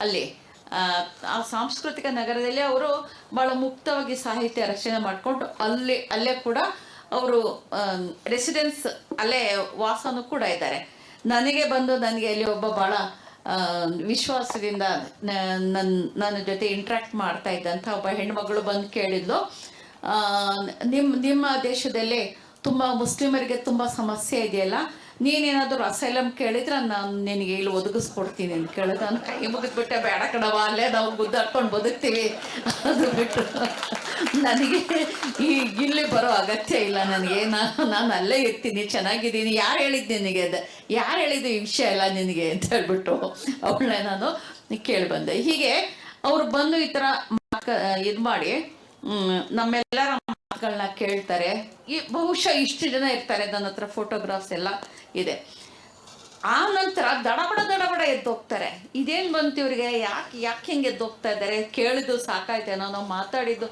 ಅಲ್ಲಿ ಆ, ಸಾಂಸ್ಕೃತಿಕ ನಗರದಲ್ಲಿ ಅವರು ಬಹಳ ಮುಕ್ತವಾಗಿ ಸಾಹಿತ್ಯ ರಚನೆ ಮಾಡಿಕೊಂಡು ಅಲ್ಲಿ ಅಲ್ಲೇ ಕೂಡ ಅವರು ರೆಸಿಡೆನ್ಸ್ ಅಲ್ಲೇ ವಾಸನೂ ಕೂಡ ಇದ್ದಾರೆ. ನನಗೆ ಬಂದು ನನಗೆ ಅಲ್ಲಿ ಒಬ್ಬ ಬಹಳ ವಿಶ್ವಾಸದಿಂದ ನನ್ನ ನನ್ನ ಜೊತೆ ಇಂಟ್ರ್ಯಾಕ್ಟ್ ಮಾಡ್ತಾ ಇದ್ದಂಥ ಒಬ್ಬ ಹೆಣ್ಮಗಳು ಬಂದು ಕೇಳಿದ್ಲು. ನಿಮ್ಮ ನಿಮ್ಮ ದೇಶದಲ್ಲಿ ತುಂಬ ಮುಸ್ಲಿಮರಿಗೆ ತುಂಬ ಸಮಸ್ಯೆ ಇದೆಯಲ್ಲ? ನೀನೇನಾದರೂ ಅಸೈಲಮ್ ಕೇಳಿದ್ರೆ ನಾನು ನಿನಗೆ ಇಲ್ಲಿ ಒದಗಿಸ್ಕೊಡ್ತೀನಿ ಅಂತ ಕೇಳಿದ್ರೆ ನಾನು ಕೈ ಮುಗಿದ್ಬಿಟ್ಟೆ ಬೇಡ ಕಡವ ಅಲ್ಲೇ ನಾವು ಗುದ್ದಾಡ್ಕೊಂಡು ಬದುಕ್ತೀವಿ. ಅದು ಬಿಟ್ಟು ನನಗೆ ಈ ಇಲ್ಲಿ ಬರೋ ಅಗತ್ಯ ಇಲ್ಲ ನನಗೆ. ನಾನು ನಾನು ಅಲ್ಲೇ ಇರ್ತೀನಿ, ಚೆನ್ನಾಗಿದ್ದೀನಿ. ಯಾರು ಹೇಳಿದ್ದು ನಿನಗೆ ಅದು? ಯಾರು ಹೇಳಿದ್ದು ಈ ವಿಷಯ ಇಲ್ಲ ನಿನಗೆ ಅಂತ ಹೇಳ್ಬಿಟ್ಟು ಅವಳನ್ನೇ ನಾನು ಕೇಳಿ ಬಂದೆ. ಹೀಗೆ ಅವ್ರು ಬಂದು ಈ ಥರ ಇದು ಮಾಡಿ ನಮ್ಮೆಲ್ಲರ ಮಾತುಗಳನ್ನ ಕೇಳ್ತಾರೆ. ಈ ಬಹುಶಃ ಇಷ್ಟು ಜನ ಇರ್ತಾರೆ, ನನ್ನ ಹತ್ರ ಫೋಟೋಗ್ರಾಫ್ಸ್ ಎಲ್ಲ ಇದೆ. ಆ ನಂತರ ದಡಬಡ ದಡಬಡ ಎದ್ದೋಗ್ತಾರೆ. ಇದೇನು ಬಂತು ಯಾಕೆ ಯಾಕೆ ಹಿಂಗೆ ಎದ್ದೋಗ್ತಾ ಇದ್ದಾರೆ? ಕೇಳಿದ್ದು ಸಾಕಾಯ್ತೇನೋ ನಾವು ಮಾತಾಡಿದ್ದು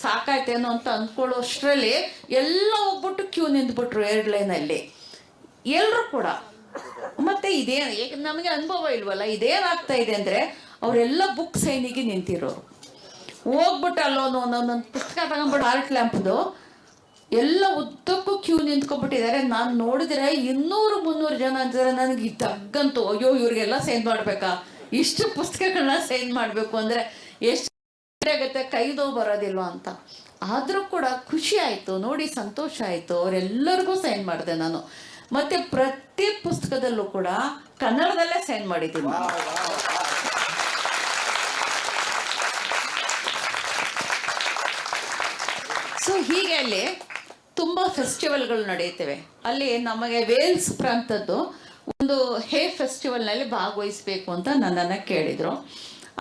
ಸಾಕಾಯ್ತೇನೋ ಅಂತ ಅಂದ್ಕೊಳ್ಳೋಷ್ಟ್ರಲ್ಲಿ ಎಲ್ಲ ಹೋಗ್ಬಿಟ್ಟು ಕ್ಯೂ ನಿಂತ್ಬಿಟ್ರು ಲೈನ್ ಲೈನಲ್ಲಿ ಎಲ್ಲರೂ ಕೂಡ. ಮತ್ತೆ ಇದೇನು ನಮಗೆ ಅನುಭವ ಇಲ್ವಲ್ಲ? ಇದೇನಾಗ್ತಾ ಇದೆ ಅಂದ್ರೆ ಅವರೆಲ್ಲ ಬುಕ್ ಸೈನಿಗೆ ನಿಂತಿರೋರು. ಹೋಗ್ಬಿಟ್ಟು ಅನ್ನೋ ಒಂದೊಂದೊಂದು ಪುಸ್ತಕ ತಗೊಂಡ್ಬಿಟ್ಟು ಆರ್ಟ್ ಲ್ಯಾಂಪ್ದು ಎಲ್ಲ ಉದ್ದಕ್ಕೂ ಕ್ಯೂ ನಿಂತ್ಕೊಂಡ್ಬಿಟ್ಟಿದ್ದಾರೆ. ನಾನು ನೋಡಿದ್ರೆ ಇನ್ನೂರು ಮುನ್ನೂರು ಜನ ಅಂತಿದ್ದಾರೆ ನನಗೆ ತಗ್ಗಂತು ಅಯ್ಯೋ ಇವ್ರಿಗೆಲ್ಲ ಸೈನ್ ಮಾಡಬೇಕಾ? ಇಷ್ಟು ಪುಸ್ತಕಗಳನ್ನ ಸೈನ್ ಮಾಡಬೇಕು ಅಂದರೆ ಎಷ್ಟು ಆಗುತ್ತೆ? ಕೈದೋ ಬರೋದಿಲ್ವಾ ಅಂತ. ಆದರೂ ಕೂಡ ಖುಷಿ ಆಯಿತು. ನೋಡಿ ಸಂತೋಷ ಆಯಿತು. ಅವರೆಲ್ಲರಿಗೂ ಸೈನ್ ಮಾಡಿದೆ ನಾನು. ಮತ್ತೆ ಪ್ರತಿ ಪುಸ್ತಕದಲ್ಲೂ ಕೂಡ ಕನ್ನಡದಲ್ಲೇ ಸೈನ್ ಮಾಡಿದ್ದೀನಿ. ಸೊ ಹೀಗೆ ಅಲ್ಲಿ ತುಂಬ ಫೆಸ್ಟಿವಲ್ಗಳು ನಡೆಯುತ್ತವೆ. ಅಲ್ಲಿ ನಮಗೆ ವೇಲ್ಸ್ ಪ್ರಾಂತದ್ದು ಒಂದು ಹೇ ಫೆಸ್ಟಿವಲ್ನಲ್ಲಿ ಭಾಗವಹಿಸಬೇಕು ಅಂತ ನನ್ನನ್ನು ಕೇಳಿದರು.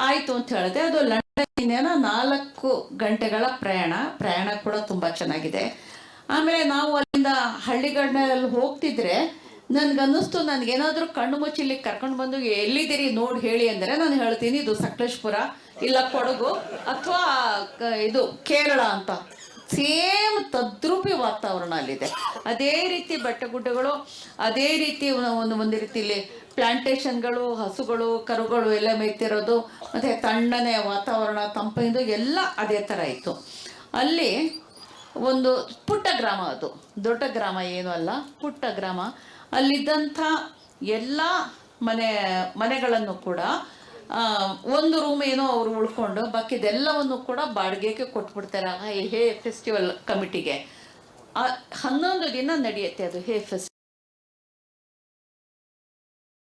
ಆಯಿತು ಅಂತ ಹೇಳಿದೆ. ಅದು ಲಂಡನ್ನಿಂದ ನಾಲ್ಕು ಗಂಟೆಗಳ ಪ್ರಯಾಣ. ಪ್ರಯಾಣ ಕೂಡ ತುಂಬ ಚೆನ್ನಾಗಿದೆ. ಆಮೇಲೆ ನಾವು ಅಲ್ಲಿಂದ ಹಳ್ಳಿಗಳಲ್ಲಿ ಹೋಗ್ತಿದ್ರೆ ನನ್ಗನ್ನಿಸ್ತು, ನನಗೇನಾದರೂ ಕಣ್ಣು ಮುಚ್ಚಿಲಿ ಕರ್ಕೊಂಡು ಬಂದು ಎಲ್ಲಿದ್ದೀರಿ ನೋಡಿ ಹೇಳಿ ಅಂದರೆ ನಾನು ಹೇಳ್ತೀನಿ, ಇದು ಸಕಲೇಶ್ಪುರ, ಇಲ್ಲ ಕೊಡಗು, ಅಥವಾ ಇದು ಕೇರಳ ಅಂತ. ಸೇಮ್ ತದ್ರೂಪಿ ವಾತಾವರಣ ಅಲ್ಲಿದೆ ಅದೇ ರೀತಿ ಬೆಟ್ಟಗುಡ್ಡಗಳು, ಅದೇ ರೀತಿ ಒಂದು ಒಂದು ರೀತಿಲಿ ಪ್ಲಾಂಟೇಶನ್ಗಳು ಹಸುಗಳು, ಕರುಗಳು ಎಲ್ಲ ಮೇಯ್ತಿರೋದು, ಮತ್ತು ತಣ್ಣನೆ ವಾತಾವರಣ ತಂಪಿಂದು ಎಲ್ಲ ಅದೇ ಥರ ಇತ್ತು. ಅಲ್ಲಿ ಒಂದು ಪುಟ್ಟ ಗ್ರಾಮ ಅದು. ದೊಡ್ಡ ಗ್ರಾಮ ಏನು ಅಲ್ಲ, ಪುಟ್ಟ ಗ್ರಾಮ. ಅಲ್ಲಿದ್ದಂಥ ಎಲ್ಲ ಮನೆ, ಮನೆಗಳನ್ನು ಕೂಡ ಒಂದು ರೂಮ್ ಏನೋ ಅವರು ಉಳ್ಕೊಂಡು ಬಾಕಿದೆಲ್ಲವನ್ನು ಕೂಡ ಬಾಡಿಗೆಗೆ ಕೊಟ್ಬಿಡ್ತಾರೆ. ಹೇ ಫೆಸ್ಟಿವಲ್ ಕಮಿಟಿಗೆ ಹನ್ನೊಂದು ದಿನ ನಡೆಯುತ್ತೆ ಅದು, ಹೇ ಫೆಸ್ಟ್